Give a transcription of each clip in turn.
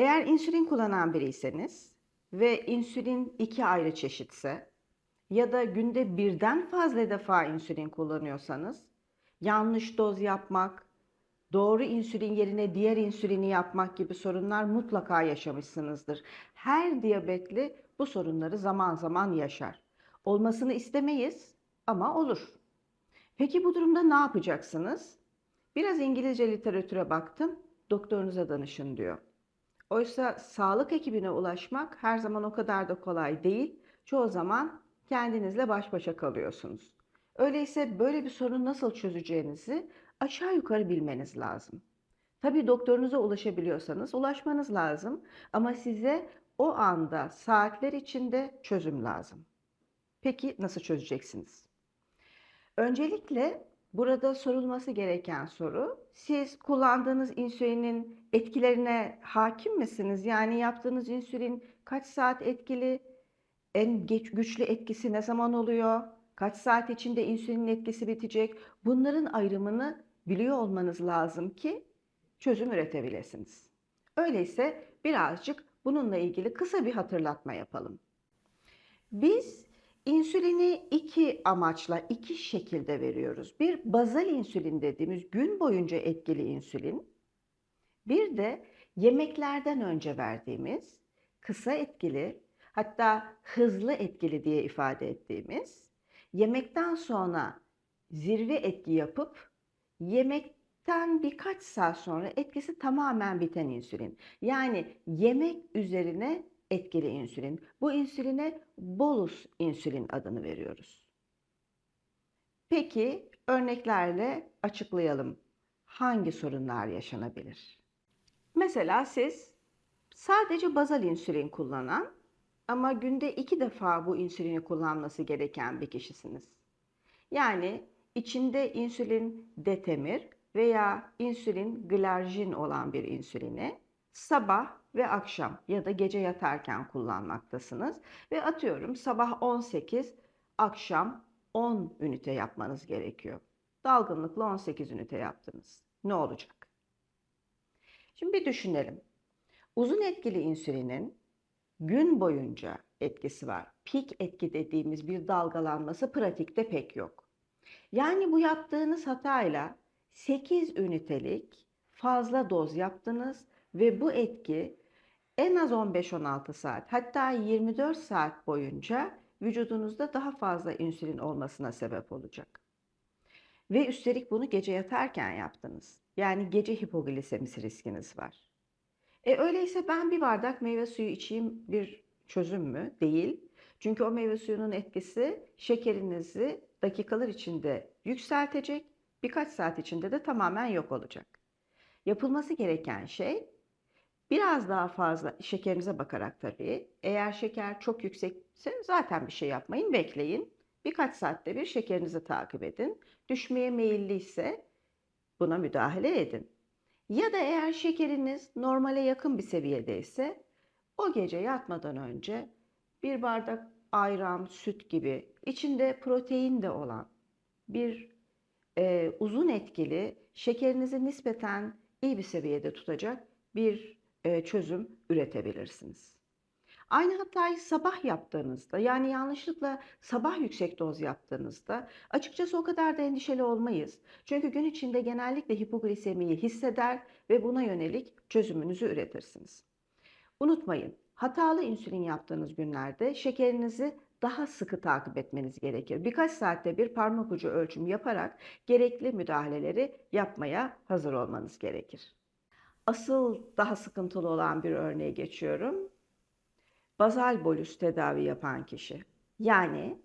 Eğer insülin kullanan biriyseniz ve insülin iki ayrı çeşitse ya da günde birden fazla defa insülin kullanıyorsanız yanlış doz yapmak, doğru insülin yerine diğer insülini yapmak gibi sorunlar mutlaka yaşamışsınızdır. Her diyabetli bu sorunları zaman zaman yaşar. Olmasını istemeyiz ama olur. Peki bu durumda ne yapacaksınız? Biraz İngilizce literatüre baktım. Doktorunuza danışın diyor. Oysa sağlık ekibine ulaşmak her zaman o kadar da kolay değil. Çoğu zaman kendinizle baş başa kalıyorsunuz. Öyleyse böyle bir sorunu nasıl çözeceğinizi aşağı yukarı bilmeniz lazım. Tabii doktorunuza ulaşabiliyorsanız ulaşmanız lazım ama size o anda saatler içinde çözüm lazım. Peki nasıl çözeceksiniz? Öncelikle burada sorulması gereken soru, siz kullandığınız insülinin etkilerine hakim misiniz? Yani yaptığınız insülin kaç saat etkili, en geç, güçlü etkisi ne zaman oluyor, kaç saat içinde insülinin etkisi bitecek? Bunların ayrımını biliyor olmanız lazım ki çözüm üretebilirsiniz. Öyleyse birazcık bununla ilgili kısa bir hatırlatma yapalım. Biz insülini iki amaçla, iki şekilde veriyoruz. Bir bazal insülin dediğimiz gün boyunca etkili insülin. Bir de yemeklerden önce verdiğimiz kısa etkili, hatta hızlı etkili diye ifade ettiğimiz yemekten sonra zirve etki yapıp yemekten birkaç saat sonra etkisi tamamen biten insülin. Yani yemek üzerine etkili insülin. Bu insüline bolus insülin adını veriyoruz. Peki örneklerle açıklayalım. Hangi sorunlar yaşanabilir? Mesela siz sadece bazal insülin kullanan ama günde iki defa bu insülini kullanması gereken bir kişisiniz. Yani içinde insülin detemir veya insülin glarjin olan bir insülini sabah ve akşam ya da gece yatarken kullanmaktasınız. Ve atıyorum sabah 18, akşam 10 ünite yapmanız gerekiyor. Dalgınlıkla 18 ünite yaptınız. Ne olacak? Şimdi bir düşünelim. Uzun etkili insülinin gün boyunca etkisi var. Pik etki dediğimiz bir dalgalanması pratikte pek yok. Yani bu yaptığınız hatayla 8 ünitelik fazla doz yaptınız ve bu etki en az 15-16 saat hatta 24 saat boyunca vücudunuzda daha fazla insülin olmasına sebep olacak. Ve üstelik bunu gece yatarken yaptınız. Yani gece hipoglisemisi riskiniz var. E öyleyse ben bir bardak meyve suyu içeyim bir çözüm mü? Değil. Çünkü o meyve suyunun etkisi şekerinizi dakikalar içinde yükseltecek, birkaç saat içinde de tamamen yok olacak. Yapılması gereken şey Biraz daha fazla şekerinize bakarak tabii. Eğer şeker çok yüksekse zaten bir şey yapmayın, bekleyin. Birkaç saatte bir şekerinizi takip edin. Düşmeye meyilliyse buna müdahale edin. Ya da eğer şekeriniz normale yakın bir seviyedeyse o gece yatmadan önce bir bardak ayran, süt gibi içinde protein de olan bir e, uzun etkili şekerinizi nispeten iyi bir seviyede tutacak bir çözüm üretebilirsiniz. Aynı hatayı sabah yaptığınızda yani yanlışlıkla sabah yüksek doz yaptığınızda açıkçası o kadar da endişeli olmayız. Çünkü gün içinde genellikle hipoglisemiyi hisseder ve buna yönelik çözümünüzü üretirsiniz. Unutmayın hatalı insülin yaptığınız günlerde şekerinizi daha sıkı takip etmeniz gerekir. Birkaç saatte bir parmak ucu ölçüm yaparak gerekli müdahaleleri yapmaya hazır olmanız gerekir. Asıl daha sıkıntılı olan bir örneğe geçiyorum. Bazal bolus tedavi yapan kişi. Yani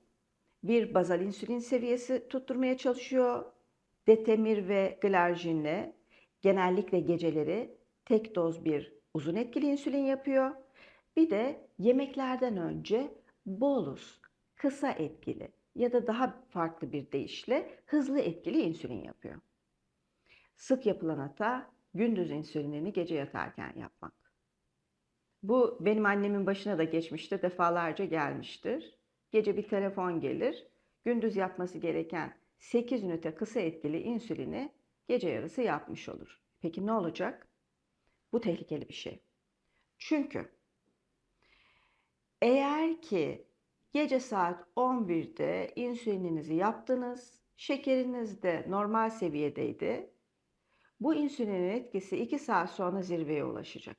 bir bazal insülin seviyesi tutturmaya çalışıyor. Detemir ve glarjinle genellikle geceleri tek doz bir uzun etkili insülin yapıyor. Bir de yemeklerden önce bolus, kısa etkili ya da daha farklı bir deyişle hızlı etkili insülin yapıyor. Sık yapılan hata gündüz insülinini gece yatarken yapmak. Bu benim annemin başına da geçmişti, defalarca gelmiştir. Gece bir telefon gelir, gündüz yapması gereken 8 ünite kısa etkili insülini gece yarısı yapmış olur. Peki ne olacak? Bu tehlikeli bir şey. Çünkü eğer ki gece saat 11'de insülininizi yaptınız, şekeriniz de normal seviyedeydi, bu insülinin etkisi 2 saat sonra zirveye ulaşacak.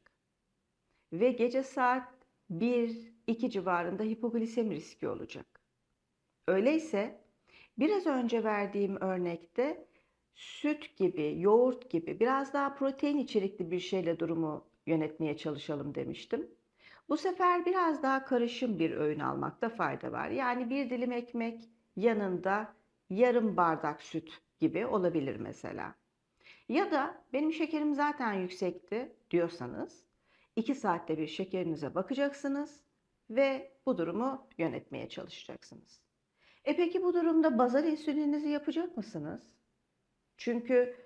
Ve gece saat 1-2 civarında hipoglisemi riski olacak. Öyleyse biraz önce verdiğim örnekte süt gibi, yoğurt gibi biraz daha protein içerikli bir şeyle durumu yönetmeye çalışalım demiştim. Bu sefer biraz daha karışım bir öğün almakta fayda var. Yani bir dilim ekmek yanında yarım bardak süt gibi olabilir mesela. Ya da benim şekerim zaten yüksekti diyorsanız 2 saatte bir şekerinize bakacaksınız ve bu durumu yönetmeye çalışacaksınız. E peki bu durumda bazal insülininizi yapacak mısınız? Çünkü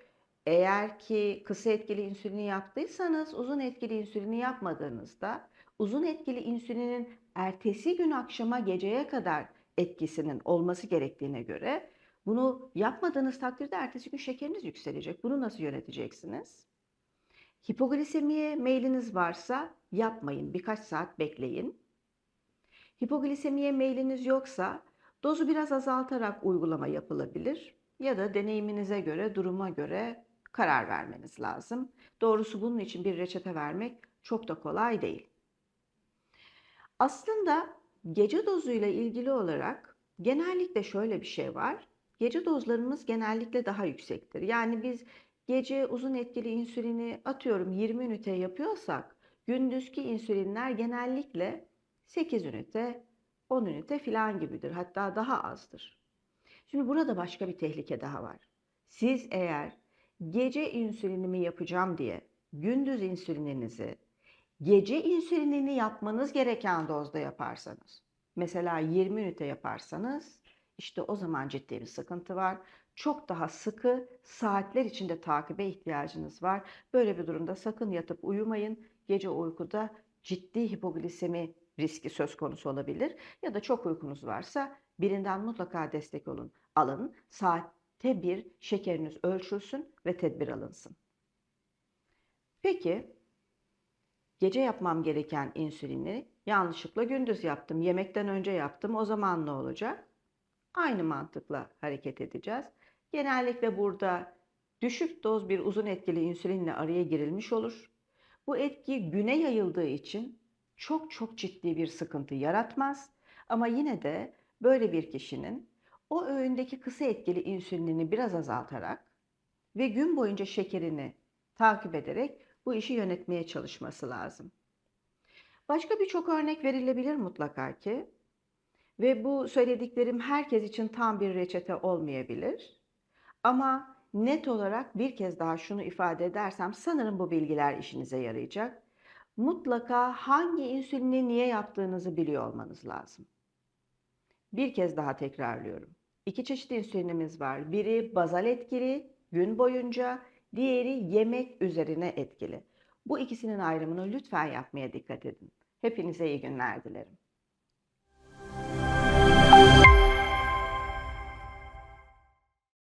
eğer ki kısa etkili insülini yaptıysanız uzun etkili insülini yapmadığınızda uzun etkili insülinin ertesi gün akşama geceye kadar etkisinin olması gerektiğine göre bunu yapmadığınız takdirde ertesi gün şekeriniz yükselecek. Bunu nasıl yöneteceksiniz? Hipoglisemiye meyliniz varsa yapmayın. Birkaç saat bekleyin. Hipoglisemiye meyliniz yoksa dozu biraz azaltarak uygulama yapılabilir ya da deneyiminize göre, duruma göre karar vermeniz lazım. Doğrusu bunun için bir reçete vermek çok da kolay değil. Aslında gece dozuyla ilgili olarak genellikle şöyle bir şey var. Gece dozlarımız genellikle daha yüksektir. Yani biz gece uzun etkili insülini atıyorum 20 ünite yapıyorsak gündüzki insülinler genellikle 8 ünite, 10 ünite filan gibidir. Hatta daha azdır. Şimdi burada başka bir tehlike daha var. Siz eğer gece insülinimi yapacağım diye gündüz insülininizi gece insülinini yapmanız gereken dozda yaparsanız, mesela 20 ünite yaparsanız işte o zaman ciddi bir sıkıntı var. Çok daha sıkı saatler içinde takibe ihtiyacınız var. Böyle bir durumda sakın yatıp uyumayın. Gece uykuda ciddi hipoglisemi riski söz konusu olabilir. Ya da çok uykunuz varsa birinden mutlaka destek olun. Alın. Saatte bir şekeriniz ölçülsün ve tedbir alınsın. Peki gece yapmam gereken insülini yanlışlıkla gündüz yaptım. Yemekten önce yaptım. O zaman ne olacak? Aynı mantıkla hareket edeceğiz. Genellikle burada düşük doz bir uzun etkili insülinle araya girilmiş olur. Bu etki güne yayıldığı için çok çok ciddi bir sıkıntı yaratmaz. Ama yine de böyle bir kişinin o öğündeki kısa etkili insülinini biraz azaltarak ve gün boyunca şekerini takip ederek bu işi yönetmeye çalışması lazım. Başka birçok örnek verilebilir mutlaka ki. Ve bu söylediklerim herkes için tam bir reçete olmayabilir. Ama net olarak bir kez daha şunu ifade edersem sanırım bu bilgiler işinize yarayacak. Mutlaka hangi insülini niye yaptığınızı biliyor olmanız lazım. Bir kez daha tekrarlıyorum. İki çeşit insülinimiz var. Biri bazal etkili, gün boyunca, diğeri yemek üzerine etkili. Bu ikisinin ayrımını lütfen yapmaya dikkat edin. Hepinize iyi günler dilerim.